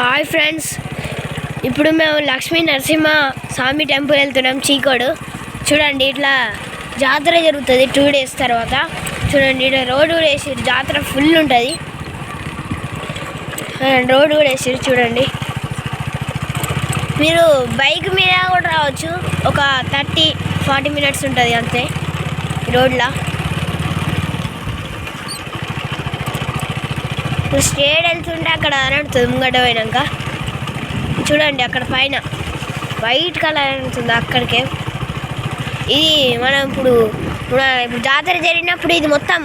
Hi friends. ఇప్పుడు మేము లక్ష్మీ నరసింహ స్వామి temple వెళ్తున్నాం చీకోడు. చూడండి ఇట్లా జాతర జరుగుతుంది టూ డేస్ తర్వాత. చూడండి ఇట్లా రోడ్డు కూడా వేసారు జాతర ఫుల్ ఉంటుంది. రోడ్డు కూడా వేసారు చూడండి. మీరు బైక్ మీద కూడా రావచ్చు. ఒక థర్టీ ఫార్టీ మినిట్స్ ఉంటుంది అంతే రోడ్లో ఇప్పుడు స్టేడ్ వెళ్తుంటే అక్కడ అనడుతుంది ముంగట పోయినాక చూడండి అక్కడ పైన వైట్ కలర్ అనుతుంది అక్కడికే. ఇది మనం ఇప్పుడు మన ఇప్పుడు జాతర జరిగినప్పుడు ఇది మొత్తం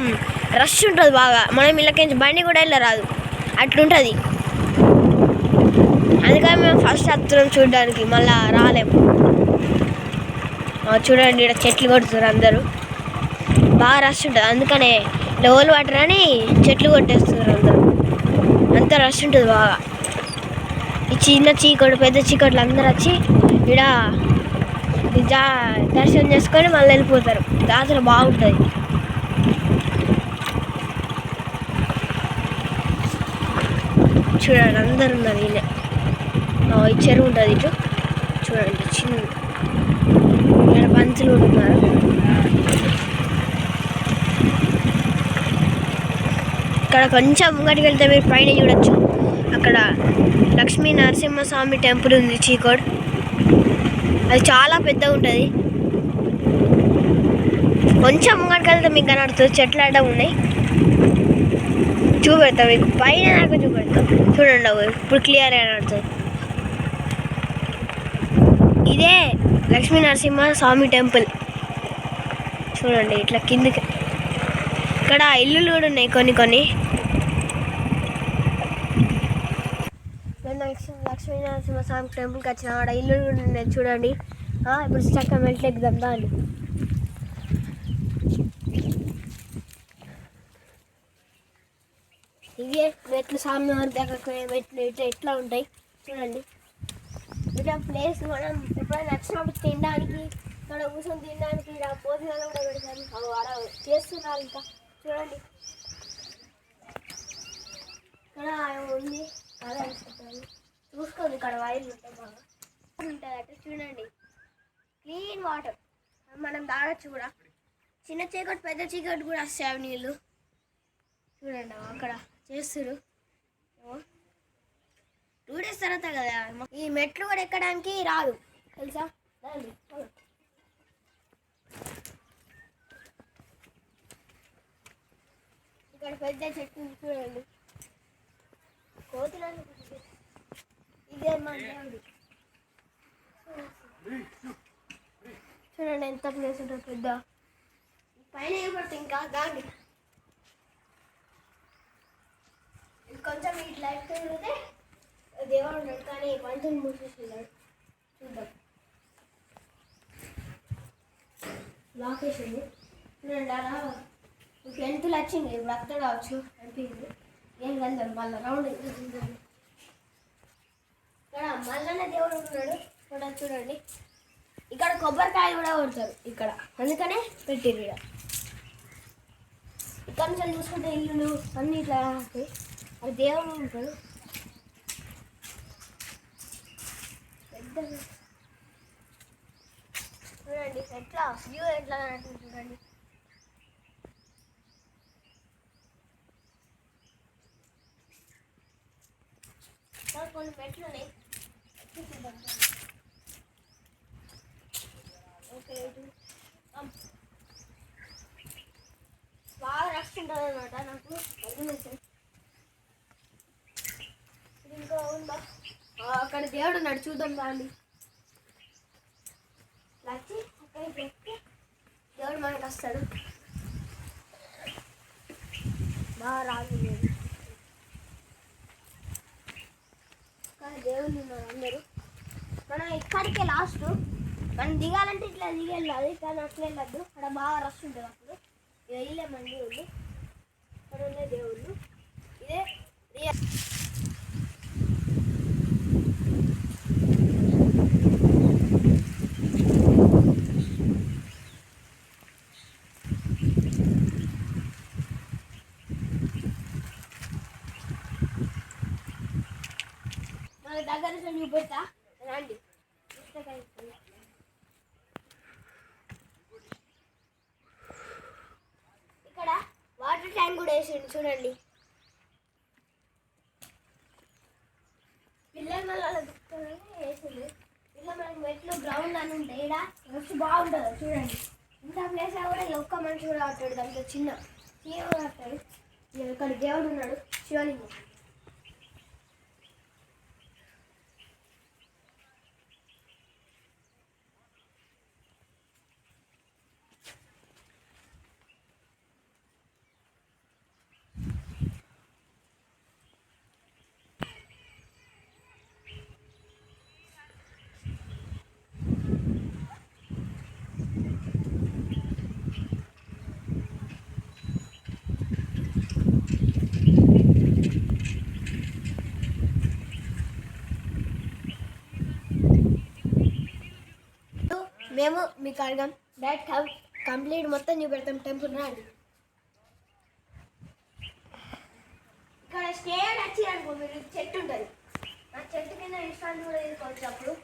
రష్ ఉంటుంది బాగా. మనం ఇళ్ళకించి బండి కూడా వెళ్ళరాదు. అట్లుంటుంది. అందుకని మేము ఫస్ట్ వస్తున్నాం చూడడానికి. మళ్ళా రాలేము చూడండి ఇక్కడ చెట్లు కొడుతున్నారు అందరూ. బాగా రష్ ఉంటుంది. అందుకనే డబుల్ వాటర్ అని చెట్లు కొట్టేస్తున్నారు అందరూ. అంత రష్ ఉంటుంది బాగా. ఈ చిన్న చీకటి పెద్ద చీకట్లు అందరూ వచ్చి ఇక్కడ జా దర్శనం చేసుకొని మళ్ళీ వెళ్ళిపోతారు. జాతర బాగుంటుంది. చూడండి అందరు ఉన్నారు ఈయన. ఈ చెరువు ఉంటుంది ఇటు. చూడండి చిన్న ఇక్కడ పంచులు కూడా ఇక్కడ కొంచెం ముంగటికి వెళ్తే మీరు పైన చూడొచ్చు. అక్కడ లక్ష్మీ నరసింహస్వామి టెంపుల్ ఉంది చీకోడ్. అది చాలా పెద్దగా ఉంటుంది. కొంచెం ముంగటికి వెళ్తే మీకు కనబడుతుంది చెట్లు అడ్డం ఉన్నాయి. చూపెడతా మీకు. పైన నాకు చూపెడతా. చూడండి అవి ఇప్పుడు క్లియర్ కనబడుతుంది ఇదే లక్ష్మీ నరసింహ స్వామి టెంపుల్. చూడండి ఇట్లా కిందకి ఇక్కడ ఇల్లులు కూడా ఉన్నాయి కొన్ని కొన్ని. మేము నరసింహ స్వామి టెంపుల్కి వచ్చిన ఆడ ఇల్లు కూడా ఉన్నాయి చూడండి. ఇప్పుడు చక్కగా మెట్లు ఎక్కుదాం దాన్ని. ఇవే మెట్లు స్వామి వారి దగ్గర మెట్లు ఇట్లా ఎట్లా ఉంటాయి చూడండి. ఇట్లా ప్లేస్ మనం ఎప్పుడైనా నచ్చినప్పుడు తినడానికి ఇక్కడ కూర్చొని తినడానికి ఇక్కడ భోజనాలు కూడా పెడతాను అవి చేస్తున్నారు ఇంకా. చూడండి. ఇక్కడ ఉంది. అలా అనుకుంటాను చూసుకోండి ఇక్కడ వైర్లు ఉంటాయి బాగా. ఉంటుంది అట్లా చూడండి. Clean water. మనం తాగొచ్చు కూడా. చిన్న చీకటి పెద్ద చీకటి కూడా వస్తాయి నీళ్ళు. చూడండి అక్కడ చేస్తారు. టూ డేస్ తర్వాత కదా. ఈ మెట్లు కూడా ఎక్కడానికి రాదు. తెలుసా రండి, పోదాం. ఇక్కడ పెద్ద చెట్టు చూడండి. కోతులని ఇదే మా చూడండి ఎంత ప్లేస్ ఉంటుంది పెద్ద. పైన ఏం ఇంకా? దాన్ని కొంచెం ఇట్లా తిరిగితే దేవుడు ఉన్నాడు కానీ కొంచెం మూసేసిన్నాడు చూద్దాం. లాక్ చూడండి అలా టెన్త్లు వచ్చింది ఇప్పుడు అక్కడ రావచ్చు అనిపించింది. ఏం కలదు మళ్ళీ రౌండ్ ఇక్కడ మల్లన్న దేవుడు ఉన్నాడు. ఇక్కడ చూడండి. ఇక్కడ కొబ్బరికాయ కూడా కొడతారు ఇక్కడ. అందుకనే పెట్టిర్రు ఇక్కడ. ఇక్కడ నుంచి చూసుకుంటే ఇల్లులు అన్నీ ఇట్లా అది దేవుడు ఉంటాడు. పెద్ద చూడండి ఎట్లా? వ్యూ ఎట్లా చూడండి ఇక్కడ కొన్ని ఉన్నాయి ఓకే బాగా రష్ ఉంటుంది అనమాట నాకు ఇంకా ఉందా అక్కడ దేవుడు ఉన్నాడు చూద్దాం రాండి వచ్చి దేవుడు మనకి వస్తాడు బాగా రాదు ఉన్నారు అందరూ. మనం ఇక్కడికే లాస్ట్ మనం దిగాలంటే ఇట్లా దిగి వెళ్ళాలి కానీ అట్లా వెళ్ళద్దు. అక్కడ బాగా రష్ ఉంటుంది అప్పుడు. వెళ్ళలేమండి ఉంది అక్కడ ఉండే దేవుళ్ళు. ఇదే రియల్ మన దగ్గర నుంచి చూపెడతా రండి పుస్తకాలు ఇస్తాను. ఇక్కడ వాటర్ ట్యాంక్ కూడా వేసిండు చూడండి. పిల్లల వల్ల వేసిండు ఇలా మనకి మెట్లు గ్రౌండ్ అని ఉంటాయి ఇలా వచ్చి బాగుంటుంది చూడండి. ఇంత ప్లేస్ కూడా ఈ ఒక్క మనిషి కూడా ఆడతాడు దాంట్లో చిన్న. చిన్న కూడా ఇక్కడ దేవుడు ఉన్నాడు శివలింగం మేము మీకు అడగాం డైరెక్ట్ కంప్లీట్ మొత్తం చూపెడతాం టెంపుల్ రాండి ఇక్కడ స్టే వచ్చి అనుకో మీరు చెట్టు ఉంటుంది. ఆ చెట్టు కింద ఇన్స్టాల్ కూడా తీసుకోవచ్చు అప్పుడు.